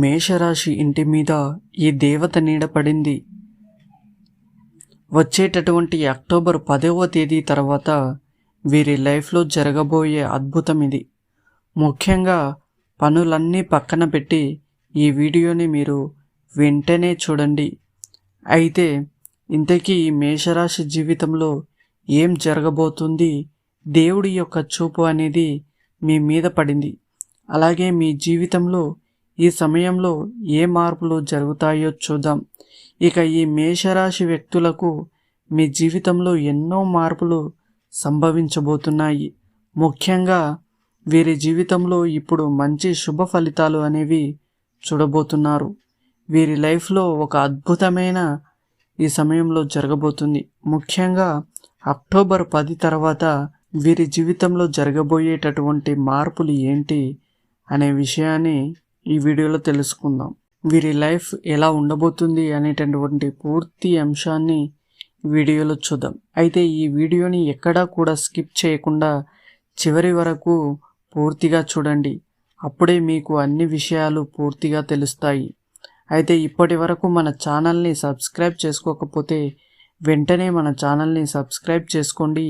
మేషరాశి ఇంటి మీద ఈ దేవత నీడ పడింది. వచ్చేటటువంటి అక్టోబర్ పదవ తేదీ తర్వాత వీరి లైఫ్లో జరగబోయే అద్భుతం ఇది. ముఖ్యంగా పనులన్నీ పక్కన పెట్టి ఈ వీడియోని మీరు వెంటనే చూడండి. అయితే ఇంతకీ ఈ మేషరాశి జీవితంలో ఏం జరగబోతుంది? దేవుడి యొక్క చూపు అనేది మీ మీద పడింది. అలాగే మీ జీవితంలో ఈ సమయంలో ఏ మార్పులు జరుగుతాయో చూద్దాం. ఇక ఈ మేషరాశి వ్యక్తులకు మీ జీవితంలో ఎన్నో మార్పులు సంభవించబోతున్నాయి. ముఖ్యంగా వీరి జీవితంలో ఇప్పుడు మంచి శుభ ఫలితాలు అనేవి చూడబోతున్నారు. వీరి లైఫ్లో ఒక అద్భుతమైన ఈ సమయంలో జరగబోతుంది. ముఖ్యంగా అక్టోబర్ పది తర్వాత వీరి జీవితంలో జరగబోయేటటువంటి మార్పులు ఏంటి అనే విషయాన్ని ఈ వీడియోలో తెలుసుకుందాం. వీరి లైఫ్ ఎలా ఉండబోతుంది అనేటటువంటి పూర్తి అంశాన్ని వీడియోలో చూద్దాం. అయితే ఈ వీడియోని ఎక్కడా కూడా స్కిప్ చేయకుండా చివరి వరకు పూర్తిగా చూడండి. అప్పుడే మీకు అన్ని విషయాలు పూర్తిగా తెలుస్తాయి. అయితే ఇప్పటి వరకు మన ఛానల్ని సబ్స్క్రైబ్ చేసుకోకపోతే వెంటనే మన ఛానల్ని సబ్స్క్రైబ్ చేసుకోండి.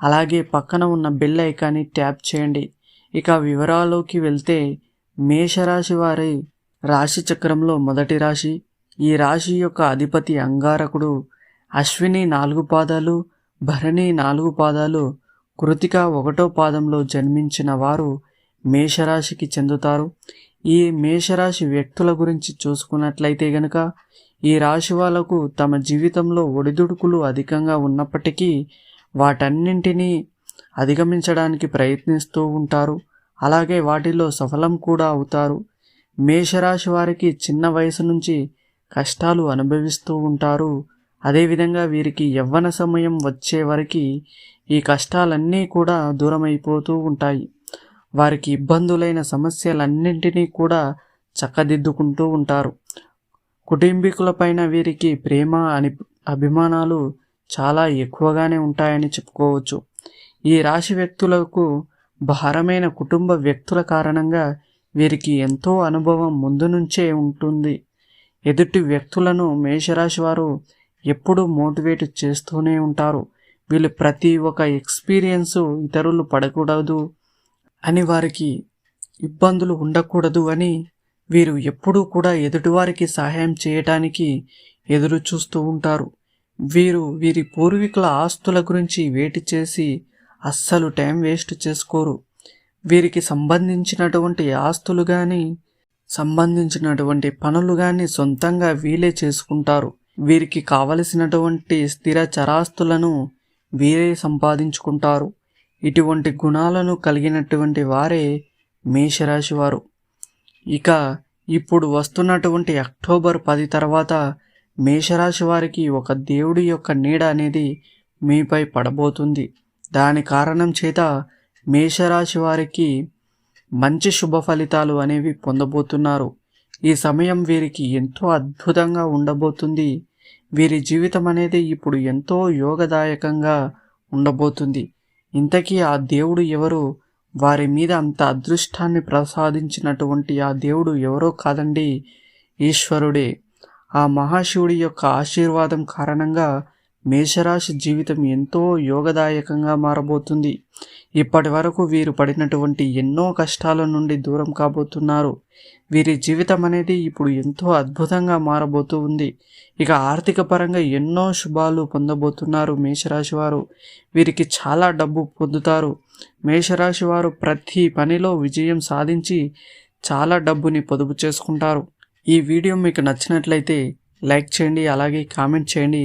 అలాగే పక్కన ఉన్న బెల్ ఐకాన్ని ట్యాప్ చేయండి. ఇక వివరాల్లోకి వెళ్తే మేషరాశి వారి రాశి చక్రంలో మొదటి రాశి. ఈ రాశి యొక్క అధిపతి అంగారకుడు. అశ్విని నాలుగు పాదాలు భరణి నాలుగు పాదాలు. కృతిక ఒకటో పాదంలో జన్మించిన వారు మేషరాశికి చెందుతారు. ఈ మేషరాశి వ్యక్తుల గురించి చూసుకున్నట్లయితే గనక ఈ రాశి వాళ్ళకు తమ జీవితంలో ఒడిదుడుకులు అధికంగా ఉన్నప్పటికీ వాటన్నింటినీ అధిగమించడానికి ప్రయత్నిస్తూ ఉంటారు. అలాగే వాటిలో సఫలం కూడా అవుతారు. మేషరాశి వారికి చిన్న వయసు నుంచి కష్టాలు అనుభవిస్తూ ఉంటారు. అదేవిధంగా వీరికి యవ్వన సమయం వచ్చే వరకు ఈ కష్టాలన్నీ కూడా దూరమైపోతూ ఉంటాయి. వారికి ఇబ్బందులైన సమస్యలన్నింటినీ కూడా చక్కదిద్దుకుంటూ ఉంటారు. కుటుంబీకులపైన వీరికి ప్రేమ అని అభిమానాలు చాలా ఎక్కువగానే ఉంటాయని చెప్పుకోవచ్చు. ఈ రాశి వ్యక్తులకు భారమైన కుటుంబ వ్యక్తుల కారణంగా వీరికి ఎంతో అనుభవం ముందు నుంచే ఉంటుంది. ఎదుటి వ్యక్తులను మేషరాశి వారు ఎప్పుడూ మోటివేట్ చేస్తూనే ఉంటారు. వీళ్ళు ప్రతి ఒక్క ఎక్స్పీరియన్స్ ఇతరులు పడకూడదు అని వారికి ఇబ్బందులు ఉండకూడదు అని వీరు ఎప్పుడూ కూడా ఎదుటివారికి సహాయం చేయటానికి ఎదురు చూస్తూ ఉంటారు. వీరు వీరి పూర్వీకుల ఆస్తుల గురించి వేటి చేసి అస్సలు టైం వేస్ట్ చేసుకోరు. వీరికి సంబంధించినటువంటి ఆస్తులు కానీ సంబంధించినటువంటి పనులు కానీ సొంతంగా వీలే చేసుకుంటారు. వీరికి కావలసినటువంటి స్థిర చరాస్తులను వీరే సంపాదించుకుంటారు. ఇటువంటి గుణాలను కలిగినటువంటి వారే మేషరాశి వారు. ఇక ఇప్పుడు వస్తున్నటువంటి అక్టోబర్ పది తర్వాత మేషరాశి వారికి ఒక దేవుడి యొక్క నీడ అనేది మీపై పడబోతుంది. దాని కారణం చేత మేషరాశి వారికి మంచి శుభ ఫలితాలు అనేవి పొందబోతున్నారు. ఈ సమయం వీరికి ఎంతో అద్భుతంగా ఉండబోతుంది. వీరి జీవితం అనేది ఇప్పుడు ఎంతో యోగదాయకంగా ఉండబోతుంది. ఇంతకీ ఆ దేవుడు ఎవరు? వారి మీద అంత అదృష్టాన్ని ప్రసాదించినటువంటి ఆ దేవుడు ఎవరో కాదండి? ఈశ్వరుడే. ఆ మహాశివుడి యొక్క ఆశీర్వాదం కారణంగా మేషరాశి జీవితం ఎంతో యోగదాయకంగా మారబోతుంది. ఇప్పటి వరకు వీరు పడినటువంటి ఎన్నో కష్టాల నుండి దూరం కాబోతున్నారు. వీరి జీవితం అనేది ఇప్పుడు ఎంతో అద్భుతంగా మారబోతూ ఉంది. ఇక ఆర్థిక పరంగా ఎన్నో శుభాలు పొందబోతున్నారు మేషరాశి వారు. వీరికి చాలా డబ్బు పొందుతారు. మేషరాశి వారు ప్రతి పనిలో విజయం సాధించి చాలా డబ్బుని పొదుపు చేసుకుంటారు. ఈ వీడియో మీకు నచ్చినట్లయితే లైక్ చేయండి అలాగే కామెంట్ చేయండి.